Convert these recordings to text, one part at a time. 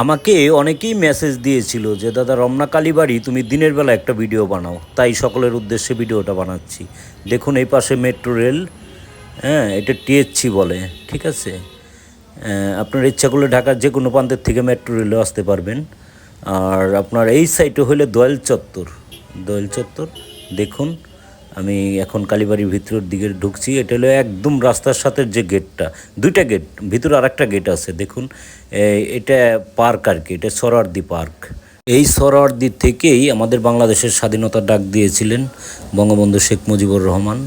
আমাকে অনেকেই মেসেজ দিয়েছিল যে, দাদা, রমনা কালীবাড়ি, তুমি দিনের বেলা একটা ভিডিও বানাও। তাই সকলের উদ্দেশ্যে ভিডিওটা বানাচ্ছি। দেখুন, এই পাশে মেট্রো রেল হ্যাঁ এটা টিএসসি বলে, ঠিক আছে? আপনার ইচ্ছা করলে ঢাকার যে কোনো প্রান্তের থেকে মেট্রো রেলে আসতে পারবেন। আর আপনার এই সাইডে হলে দোয়েল চত্বর। দোয়েল চত্বর, দেখুন। আমি এখন কালীবাড়ির ভিতরের দিকে ঢুকছি, এটা হলো একদম রাস্তার সাথে যে গেটটা, দুইটা গেট, ভিতরে আরেকটা গেট আছে, দেখুন এটা পার্ক আর কি, এটা সরারদি পার্ক। এই সরারদি থেকেই আমাদের বাংলাদেশের স্বাধীনতার ডাক দিয়েছিলেন বঙ্গবন্ধু শেখ মুজিবুর রহমান।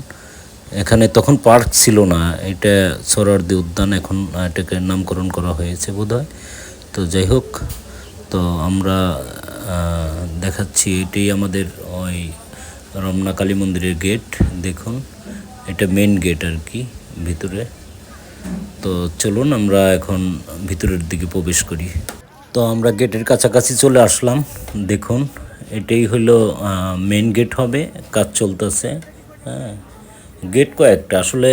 এখানে তখন পার্ক ছিল না, এটা সরারদি উদ্যান, এখন এটাকে নামকরণ করা হয়েছে বোধহয়। তো যাই হোক, তো আমরা দেখাচ্ছি, এটাই আমাদের ওই রমনা কালী মন্দিরের গেট দেখুন, এটা মেন গেট আর কি, ভিতরে। তো চলুন আমরা এখন ভিতরের দিকে প্রবেশ করি। তো আমরা গেটের কাছাকাছি চলে আসলাম। দেখুন, এটাই হলো মেন গেট হবে, কাজ চলতেছে হ্যাঁ। গেট কয়েকটা, আসলে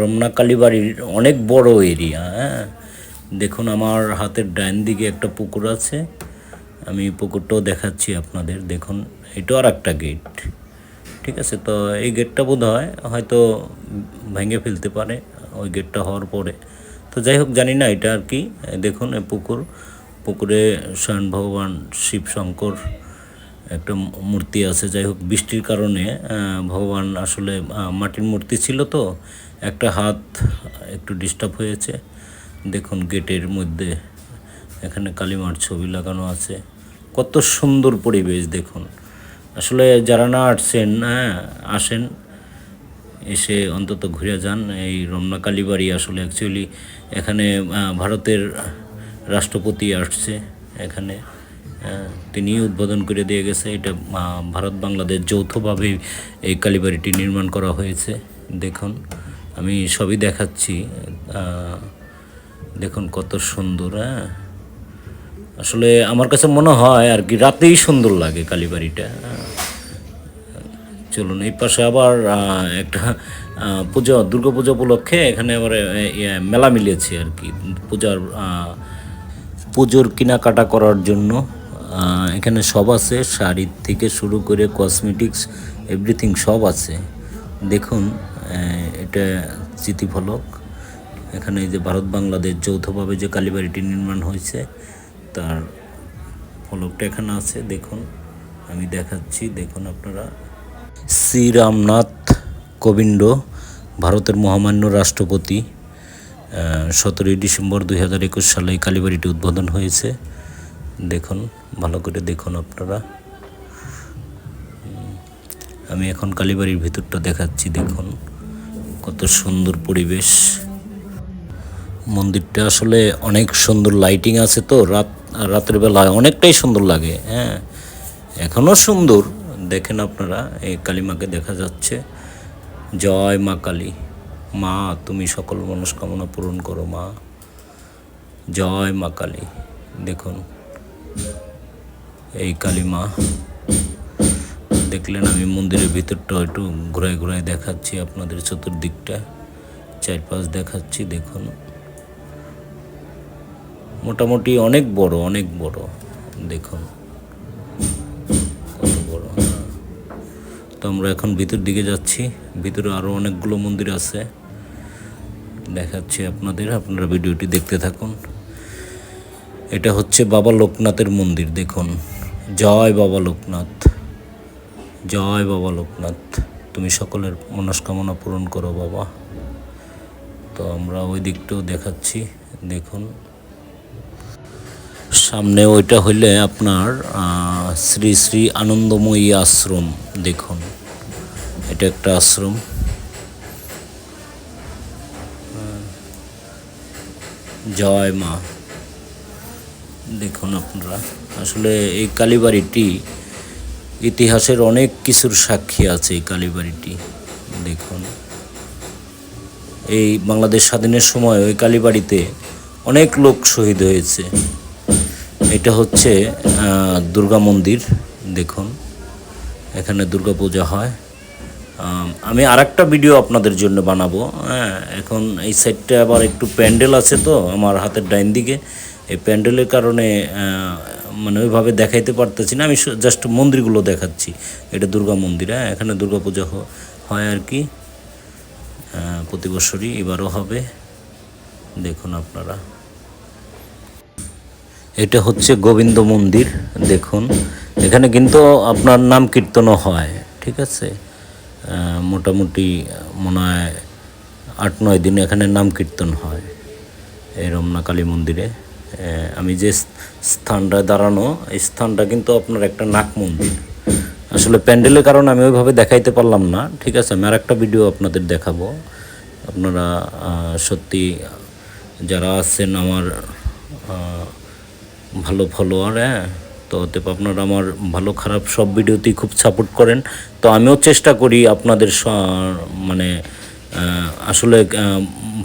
রমনা কালীবাড়ির অনেক বড় এরিয়া হ্যাঁ। দেখুন, আমার হাতের ডাইন দিকে একটা পুকুর আছে, আমি পুকুরটাও দেখাচ্ছি আপনাদের। দেখুন, এটাও আর একটা গেট ঠিক আছে, তো এই গেটটা বোধ হয় হয়তো ভেঙে ফেলতে পারে ওই গেটটা হওয়ার পরে। তো যাই হোক, জানি না এটা আর কি। দেখুন পুকুর, পুকুরে স্বয়ং ভগবান শিব শঙ্কর একটা মূর্তি আছে। যাই হোক, বৃষ্টির কারণে ভগবান আসলে মাটির মূর্তি ছিল তো, একটা হাত একটু ডিস্টার্ব হয়েছে। দেখুন গেটের মধ্যে এখানে কালীমার ছবি লাগানো আছে। কত সুন্দর পরিবেশ, দেখুন। আসলে যারা না আসছেন হ্যাঁ আসেন, এসে অন্তত ঘুরে যান। এই রমনা কালীবাড়ি আসলে অ্যাকচুয়ালি এখানে ভারতের রাষ্ট্রপতি আসছে এখানে তিনি উদ্বোধন করে দিয়ে গেছে। এটা ভারত বাংলাদেশ যৌথভাবে এই কালীবাড়িটি নির্মাণ করা হয়েছে। দেখুন, আমি সবই দেখাচ্ছি। দেখুন কত সুন্দর হ্যাঁ। আসলে আমার কাছে মনে হয় আর কি রাতেই সুন্দর লাগে কালীবাড়িটা। চলুন, এই পাশে আবার একটা পুজো, দুর্গা পুজো উপলক্ষে এখানে আবার মেলা মিলিয়েছে আর কি। পূজার পুজোর কেনাকাটা করার জন্য এখানে সব আছে। শাড়ির থেকে শুরু করে কসমেটিক্স এভরিথিং সব আছে। দেখুন এটা স্মৃতিফলক। এখানে যে ভারত বাংলাদেশ যৌথভাবে যে কালীবাড়িটি নির্মাণ হয়েছে তার ফলকটা এখানে আছে, দেখুন। আমি দেখাচ্ছি, দেখুন আপনারা। শ্রী রামনাথ কোবিন্দ, ভারতের মহামান্য রাষ্ট্রপতি সতেরোই ডিসেম্বর দুই হাজার একুশ সালে এই কালীবাড়িটি উদ্বোধন হয়েছে। দেখুন, ভালো করে দেখুন আপনারা। আমি এখন কালীবাড়ির ভিতরটা দেখাচ্ছি, দেখুন কত সুন্দর পরিবেশ। মন্দিরটা আসলে অনেক সুন্দর লাইটিং আছে তো, রাত রাতের বেলায় অনেকটাই সুন্দর লাগে হ্যাঁ। এখনও সুন্দর, দেখেন আপনারা, এই কালীমাকে দেখা যাচ্ছে। জয় মা কালী। মা, তুমি সকল মনস্কামনা পূরণ করো, মা। জয় মা কালী। দেখুন, এই কালী মা দেখলেন আমি মন্দিরের ভিতরটা একটু ঘুরায় ঘুরায় দেখাচ্ছি আপনাদের চতুর্দিকটা, চারপাশ দেখাচ্ছি, দেখুন। মোটামুটি অনেক বড় অনেক বড়। দেখুন। কত বড় হ্যাঁ। তো আমরা এখন ভিতর দিকে যাচ্ছি। ভিতরে আরও অনেকগুলো মন্দির আছে। দেখাচ্ছি আপনাদের, আপনারা ভিডিওটি দেখতে থাকুন। এটা হচ্ছে বাবা লোকনাথের মন্দির, দেখুন। জয় বাবা লোকনাথ। জয় বাবা লোকনাথ। তুমি সকলের মনস্কামনা পূরণ করো বাবা। তো আমরা ওই দিকটাও দেখাচ্ছি। দেখুন। সামনে ওইটা হইলে আপনার শ্রী শ্রী আনন্দময়ী আশ্রম দেখুন। এটা একটা আশ্রম। জয় মা। দেখুন আপনারা। আসলে এই কালীবাড়িটি ইতিহাসের অনেক কিছুর সাক্ষী আছে এই কালীবাড়িটি। দেখুন। এই বাংলাদেশ স্বাধীনের সময় ওই কালীবাড়িতে অনেক লোক শহীদ হয়েছে। এটা হচ্ছে দুর্গা মন্দির, দেখুন। এখানে দুর্গা পূজা হয়। আমি আর একটা ভিডিও আপনাদের জন্য বানাবো। হ্যাঁ এখন এই সাইডটা আবার একটু প্যান্ডেল আছে তো, আমার হাতের ডাইন দিকে। এই প্যান্ডেলের কারণে মানে ওইভাবে দেখাইতে পারতেছি না। আমি জাস্ট মন্দিরগুলো দেখাচ্ছি। এটা দুর্গা মন্দির হ্যাঁ এখানে দুর্গা পূজা হয় আর কি। প্রতি বছরই এবারও হবে। দেখুন আপনারা। এটা হচ্ছে গোবিন্দ মন্দির, দেখুন। এখানে কিন্তু আপনার নাম কীর্তনও হয়, ঠিক আছে? মোটামুটি মনে হয় আট নয় দিন এখানে নাম কীর্তন হয় এই রমনা কালী মন্দিরে আমি যে স- স্থানটায় দাঁড়ানো, এই স্থানটা কিন্তু আপনার একটা নাক মন্দির। আসলে প্যান্ডেলের কারণে আমি ওইভাবে দেখাইতে পারলাম না, ঠিক আছে? আমি আর একটা ভিডিও আপনাদের দেখাবো। আপনারা সত্যি যারা আছেন আমার ভালো ফলোয়ার হ্যাঁ? তো অতএব আপনারা আমার ভালো খারাপ সব ভিডিওতেই খুব সাপোর্ট করেন। তো আমিও চেষ্টা করি আপনাদের মানে আসলে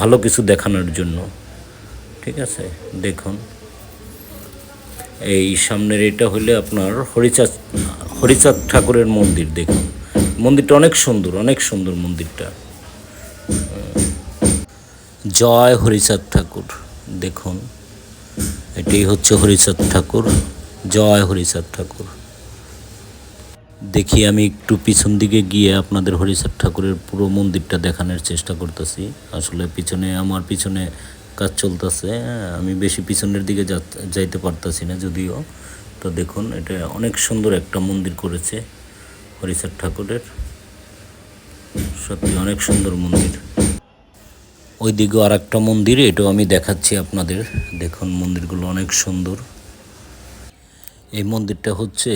ভালো কিছু দেখানোর জন্য। ঠিক আছে? দেখুন। এই সামনের এটা হলে আপনার হরিচাঁদ হরিচাঁদ ঠাকুরের মন্দির, দেখুন। মন্দিরটা অনেক সুন্দর অনেক সুন্দর মন্দিরটা। জয় হরিচাঁদ ঠাকুর, দেখুন। এটাই হচ্ছে হরিচাঁদ ঠাকুর। জয় হরিচাঁদ ঠাকুর। দেখি আমি একটু পিছন দিকে গিয়ে আপনাদের হরিচাঁদ ঠাকুরের পুরো মন্দিরটা দেখানোর চেষ্টা করতেছি। আসলে পিছনে, আমার পিছনে কাজ চলতেছে আমি বেশি পিছনের দিকে যাইতে পারতাছি না যদিও। তো দেখুন, এটা অনেক সুন্দর একটা মন্দির করেছে হরিচাঁদ ঠাকুরের। সত্যি অনেক সুন্দর মন্দির। ওই দিকেও আর একটা মন্দির, এটাও আমি দেখাচ্ছি আপনাদের। দেখুন, মন্দিরগুলো অনেক সুন্দর। এই মন্দিরটা হচ্ছে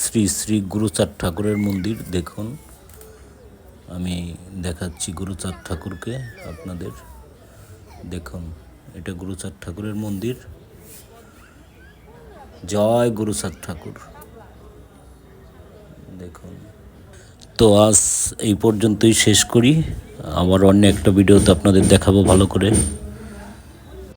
শ্রী শ্রী গুরুচাঁদ ঠাকুরের মন্দির। দেখুন, আমি দেখাচ্ছি গুরুচাঁদ ঠাকুরকে আপনাদের। দেখুন, এটা গুরুচাঁদ ঠাকুরের মন্দির। জয় গুরুচাঁদ ঠাকুর। দেখুন তো আজ এই পর্যন্তই শেষ করি। আবার অন্য একটা ভিডিওতে আপনাদের দেখাবো ভালো করে।